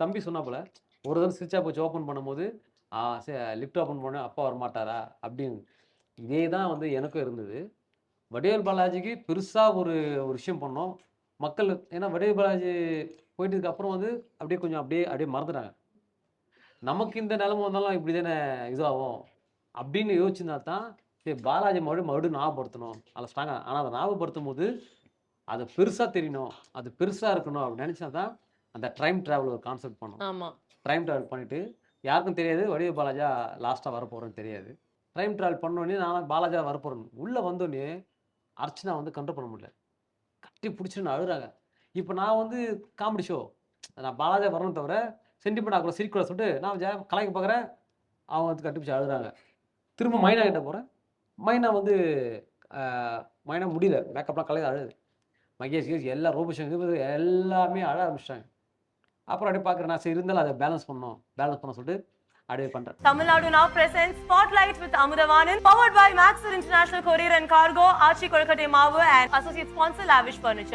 தம்பி சொன்னாப்புல ஒரு தடவை சுவிட்ச் ஆஃப் வச்சு ஓப்பன் பண்ணும்போது சரி லிஃப்ட் ஓப்பன் பண்ண அப்பா வரமாட்டாரா? அப்படின்னு. இதே தான் வந்து எனக்கும் இருந்தது. வடிவேல் பாலாஜிக்கு பெருசாக ஒரு ஒரு விஷயம் பண்ணோம். மக்கள் ஏன்னா வடிவேல் பாலாஜி போயிட்டதுக்கு அப்புறம் வந்து அப்படியே கொஞ்சம் அப்படியே அப்படியே மறந்துட்டாங்க. நமக்கு இந்த நிலமை வந்தாலும் இப்படி தானே இதுவாகும்? அப்படின்னு யோசிச்சிருந்தா தான் சரி பாலாஜி மறுபடியும் மறுபடியும் ஞாபகப்படுத்தணும். அதில் ஸ்ட்ராங்காக ஆனால் அதை ஞாபகப்படுத்தும் போது அதை பெருசாக தெரியணும் அது பெருசாக இருக்கணும் அப்படின்னு நினச்சா தான் அந்த டைம் ட்ராவல் ஒரு கான்செப்ட் பண்ணோம் ஆமா. டைம் ட்ராவல் பண்ணிட்டு யாருக்கும் தெரியாது வடிவ பாலாஜா லாஸ்ட்டாக வரப்போகிறேன்னு தெரியாது. டைம் ட்ராவல் பண்ணோடனே நான் பாலாஜா வரப்போகிறேன் உள்ளே வந்தோடனே அர்ச்சனா வந்து கண்ட்ரோல் பண்ண முடியல. கட்டி பிடிச்சின்னு அழுறாங்க. இப்போ நான் வந்து காமெடி ஷோ நான் பாலாஜா வரணும் தவிர சென்டிமெண்ட் ஆகல சிரிக்கூட சொல்லிட்டு நான் ஜா கலாய்க்க பார்க்குறேன். அவங்க வந்து கட்டி பிடிச்சி அழுறாங்க. திரும்ப மைனா கிட்ட போகிறேன் மைனா வந்து மைனா முடியல. மேக்கப்லாம் கலைய அழுது. மகேஷ் கீஷ் எல்லாம் ரோபோஷன் எல்லாமே அழ ஆரம்பிச்சிட்டாங்க. அப்புறம் அப்படியே பாக்குறேன் நான் இருந்தாலும் அதை பேலன்ஸ் பண்ணும் பேலன்ஸ் பண்ண சொல்லிட்டு அப்படியே பண்றேன் தமிழ்நாடு நா present spotlight with Amudhavanan powered by Max International courier and cargo ஆட்சி கொல்கட்டை மாவு and associate sponsor lavish furniture